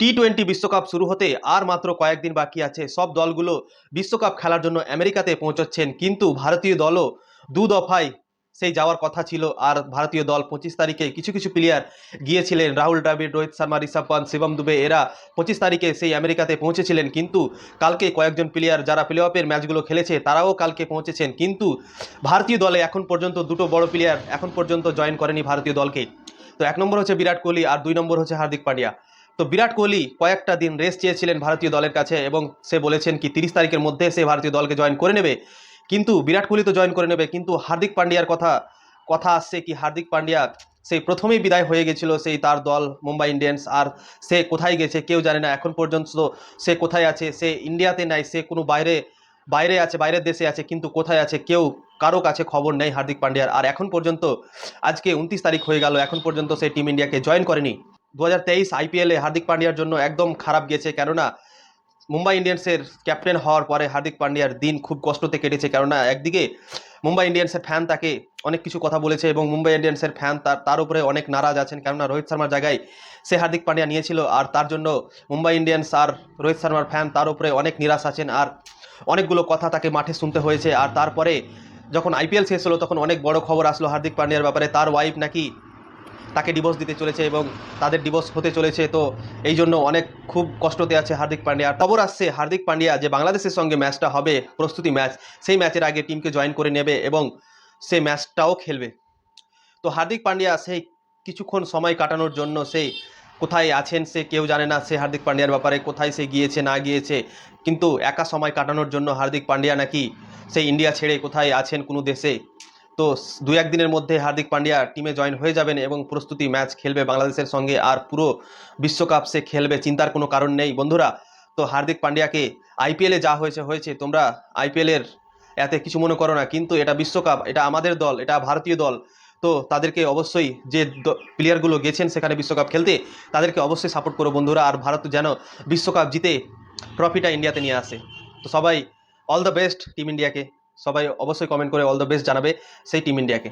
T twenty বিশ্বকাপ শুরু হতে আর মাত্র কয়েকদিন বাকি আছে। সব দলগুলো বিশ্বকাপ খেলার জন্য আমেরিকাতে পৌঁছচ্ছেন, কিন্তু ভারতীয় দলও দু দফায় সেই যাওয়ার কথা ছিল। আর ভারতীয় দল পঁচিশ তারিখে কিছু কিছু প্লেয়ার গিয়েছিলেন। রাহুল দ্রাবিড়, রোহিত শর্মা, ঋষভ পান্ত শিবম দুবে, এরা পঁচিশ তারিখে সেই আমেরিকাতে পৌঁছেছিলেন। কিন্তু কালকে কয়েকজন প্লেয়ার যারা প্লে অফের ম্যাচগুলো খেলেছে, তারাও কালকে পৌঁছেছেন। কিন্তু ভারতীয় দলে এখন পর্যন্ত দুটো বড় প্লেয়ার এখন পর্যন্ত জয়েন করেনি ভারতীয় দলকে। তো এক নম্বর হচ্ছে বিরাট কোহলি আর দুই নম্বর হচ্ছে হার্দিক পান্ডিয়া। তো বিরাট কোহলি কয়েকটা দিন রেস্ট চেয়েছিলেন ভারতীয় দলের কাছে এবং সে বলেছেন কি তিরিশ তারিখের মধ্যে সে ভারতীয় দলকে জয়েন করে নেবে। কিন্তু বিরাট কোহলি তো জয়েন করে নেবে, কিন্তু হার্দিক পান্ডিয়ার কথা কথা আসছে কি হার্দিক পান্ডিয়া সেই প্রথমেই বিদায় হয়ে গেছিল সেই তার দল মুম্বাই ইন্ডিয়ান্স। আর সে কোথায় গেছে কেউ জানে না। এখন পর্যন্ত সে কোথায় আছে, সে ইন্ডিয়াতে নাই, সে কোনো বাইরে বাইরে আছে, বাইরের দেশে আছে, কিন্তু কোথায় আছে কেউ কারও কাছে খবর নেই হার্দিক পান্ডিয়ার। আর এখন পর্যন্ত, আজকে উনত্রিশ তারিখ হয়ে গেল, এখন পর্যন্ত সে টিম ইন্ডিয়াকে জয়েন করেনি। দু হাজার তেইশ আইপিএলে হার্দিক পান্ডিয়ার জন্য একদম খারাপ গেছে। কেননা, মুম্বাই ইন্ডিয়ান্সের ক্যাপ্টেন হওয়ার পরে হার্দিক পান্ডিয়ার দিন খুব কষ্টতে কেটেছে। কেননা, একদিকে মুম্বাই ইন্ডিয়ান্সের ফ্যান তাকে অনেক কিছু কথা বলেছে এবং মুম্বাই ইন্ডিয়ান্সের ফ্যান তার তার উপরে অনেক নারাজ আছেন। কেননা, রোহিত শর্মার জায়গায় সে হার্দিক পান্ডিয়া নিয়েছিল আর তার জন্য মুম্বাই ইন্ডিয়ান্স আর রোহিত শর্মার ফ্যান তার উপরে অনেক নিরাশ আছেন আর অনেকগুলো কথা তাকে মাঠে শুনতে হয়েছে। আর তারপরে যখন আইপিএল শেষ হলো, তখন অনেক বড় খবর আসলো হার্দিক পান্ডিয়ার ব্যাপারে। তার ওয়াইফ নাকি তাকে ডিভোর্স দিতে চলেছে এবং তাদের ডিভোর্স হতে চলেছে। তো এই জন্য অনেক খুব কষ্টতে আছে হার্দিক পান্ডিয়া। খবর আসছে হার্দিক পান্ডিয়া যে বাংলাদেশের সঙ্গে ম্যাচটা হবে, প্রস্তুতি ম্যাচ সেই ম্যাচের আগে টিমকে জয়েন করে নেবে এবং সে ম্যাচটাও খেলবে। তো হার্দিক পান্ডিয়া সেই কিছুক্ষণ সময় কাটানোর জন্য সেই কোথায় আছেন সে কেউ জানে না, সে হার্দিক পান্ডিয়ার ব্যাপারে কোথায় সে গিয়েছে, না গিয়েছে। কিন্তু একা সময় কাটানোর জন্য হার্দিক পান্ডিয়া নাকি সেই ইন্ডিয়া ছেড়ে কোথায় আছেন কোনো দেশে? তো দু একদিনের মধ্যে হার্দিক পান্ডিয়া টিমে জয়েন হয়ে যাবেন এবং প্রস্তুতি ম্যাচ খেলবে বাংলাদেশের সঙ্গে আর পুরো বিশ্বকাপ সে খেলবে, চিন্তার কোনো কারণ নেই। বন্ধুরা, তো হার্দিক পান্ডিয়াকে আইপিএলে যা হয়েছে হয়েছে। তোমরা আইপিএলের এতে কিছু মনে করো না, কিন্তু এটা বিশ্বকাপ, এটা আমাদের দল, এটা ভারতীয় দল। তো তাদেরকে অবশ্যই যে প্লেয়ারগুলো গেছেন সেখানে বিশ্বকাপ খেলতে, তাদেরকে অবশ্যই সাপোর্ট করো বন্ধুরা। আর ভারত যেন বিশ্বকাপ জিতে ট্রফিটা ইন্ডিয়াতে নিয়ে আসে। তো সবাই অল দ্য বেস্ট টিম ইন্ডিয়াকে সবাই অবশ্যই কমেন্ট করে অল দ্য বেস্ট জানাবে সেই টিম ইন্ডিয়াকে